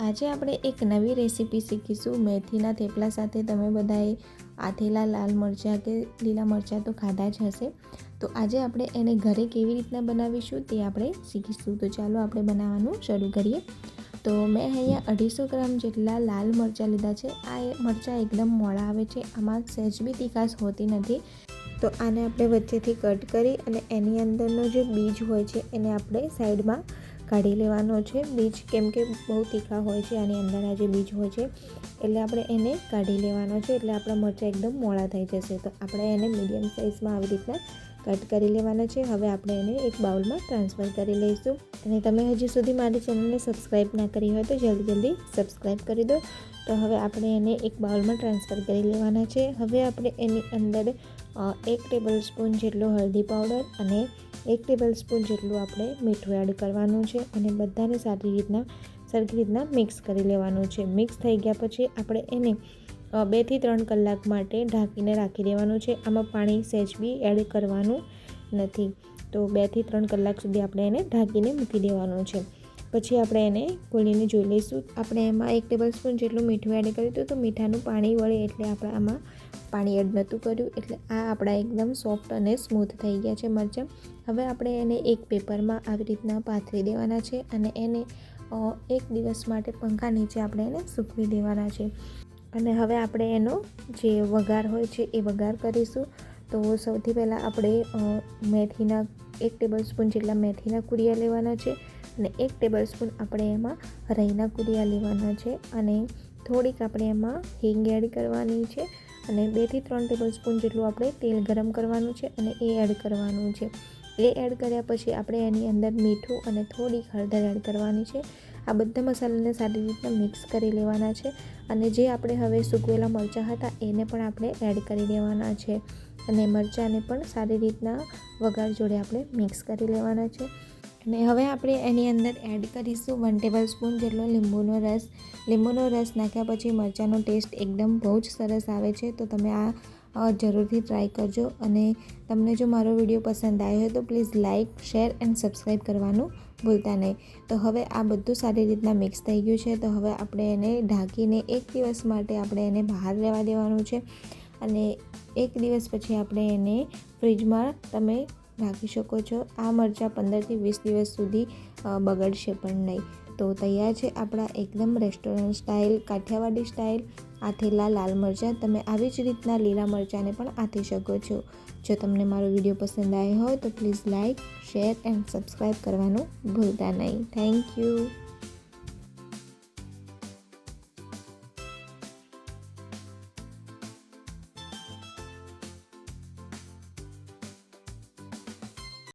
આજે આપણે એક નવી રેસીપી શીખીશું. મેથીના થેપલા સાથે તમે બધાએ આથેલા લાલ મરચાં કે લીલા મરચાં તો ખાધા જ હશે. તો આજે આપણે એને ઘરે કેવી રીતના બનાવીશું તે આપણે શીખીશું. તો ચાલો આપણે બનાવવાનું શરૂ કરીએ. તો મેં અહીંયા અઢીસો ગ્રામ જેટલા લાલ મરચાં લીધા છે. આ મરચાં એકદમ મોડા આવે છે. આમાં સહેજ બી તીખાશ હોતી નથી. તો આને આપણે વચ્ચેથી કટ કરી અને એની અંદરનો જે બીજ હોય છે એને આપણે સાઈડમાં કાઢી લેવાનો છે. બીજ કેમ કે બહુ તીખા હોય છે, આની અંદર આ જે બીજ હોય છે, એટલે આપણે એને કાઢી લેવાનો છે. એટલે આપણા મરચાં એકદમ મોળા થઈ જશે. તો આપણે એને મીડિયમ સાઇઝમાં આવી રીતના કટ કરી લેવાના છે. હવે આપણે એને એક બાઉલમાં ટ્રાન્સફર કરી લઈશું. અને તમે હજી સુધી મારી ચેનલને સબસ્ક્રાઈબ ના કરી હોય તો જલ્દી જલ્દી સબસ્ક્રાઈબ કરી દો. તો હવે આપણે એને એક બાઉલમાં ટ્રાન્સફર કરી લેવાના છે. હવે આપણે એની અંદર એક ટેબલ સ્પૂન જેટલો હળદી પાવડર અને એક ટેબલ સ્પૂન જેટલું આપણે મીઠું એડ કરવાનું છે અને બધાને સારી રીતના, સરખી રીતના મિક્સ કરી લેવાનું છે. મિક્સ થઈ ગયા પછી આપણે એને બેથી ત્રણ કલાક માટે ઢાંકીને રાખી દેવાનું છે. આમાં પાણી સહેજ બી એડ કરવાનું નથી. તો બેથી ત્રણ કલાક સુધી આપણે એને ઢાંકીને મૂકી દેવાનું છે. પછી આપણે એને ખોલીને જોઈ લઈશું. આપણે એમાં એક ટેબલ સ્પૂન જેટલું મીઠું એડ કર્યું હતું તો મીઠાનું પાણી વળે એટલે આપણે આમાં પાણી એડ નહોતું કર્યું. એટલે આ આપણા એકદમ સોફ્ટ અને સ્મૂથ થઈ ગયા છે મરચાં. હવે આપણે એને એક પેપરમાં આવી રીતના પાથરી દેવાના છે અને એને એક દિવસ માટે પંખા નીચે આપણે એને સૂકવી દેવાના છે. અને હવે આપણે એનો જે વઘાર હોય છે એ વઘાર કરીશું. તો સૌથી પહેલાં આપણે મેથીના એક ટેબલ સ્પૂન જેટલા મેથીના કુરિયા લેવાના છે. અને એક ટેબલ સ્પૂન આપણે એમાં રહીના કુરિયા લેવાના છે અને થોડીક આપણે એમાં હિંગ એડ કરવાની છે અને બેથી ત્રણ ટેબલ સ્પૂન જેટલું આપણે તેલ ગરમ કરવાનું છે અને એ એડ કરવાનું છે. એ એડ કર્યા પછી આપણે એની અંદર મીઠું અને થોડીક હળદર એડ કરવાની છે. આ બધા મસાલાને સારી રીતના મિક્સ કરી લેવાના છે અને જે આપણે હવે સૂકવેલા મરચાં હતા એને પણ આપણે એડ કરી દેવાના છે અને મરચાંને પણ સારી રીતના વઘાર જોડે આપણે મિક્સ કરી લેવાના છે. અને હવે આપણે એની અંદર એડ કરીશું વન ટેબલ સ્પૂન જેટલો લીંબુનો રસ. લીંબુનો રસ નાખ્યા પછી મરચાંનો ટેસ્ટ એકદમ બહુ જ સરસ આવે છે, તો તમે આ જરૂરથી ટ્રાય કરજો. અને તમને જો મારો વીડિયો પસંદ આવ્યો હોય તો please like share and subscribe કરવાનું ભૂલતા નહીં. તો હવે આ બધું સારી રીતના મિક્સ થઈ ગયું છે, તો હવે આપણે એને ઢાંકીને એક દિવસ માટે આપણે એને બહાર રહેવા દેવાનું છે. અને એક દિવસ પછી આપણે એને ફ્રીજમાં તમે રાખી શકો છો. આ મરચાં પંદરથી વીસ દિવસ સુધી બગડશે પણ નહીં. તો તૈયાર છે આપણા એકદમ રેસ્ટોરન્ટ સ્ટાઇલ, કાઠિયાવાડી સ્ટાઇલ, આથેલા લાલ મરચાં. તમે આવી જ રીતના લીલા મરચાંને પણ આથી શકો છો. જો તમને મારો વીડિયો પસંદ આવ્યો હોય તો please like share and subscribe કરવાનું ભૂલતા નહીં. Thank you.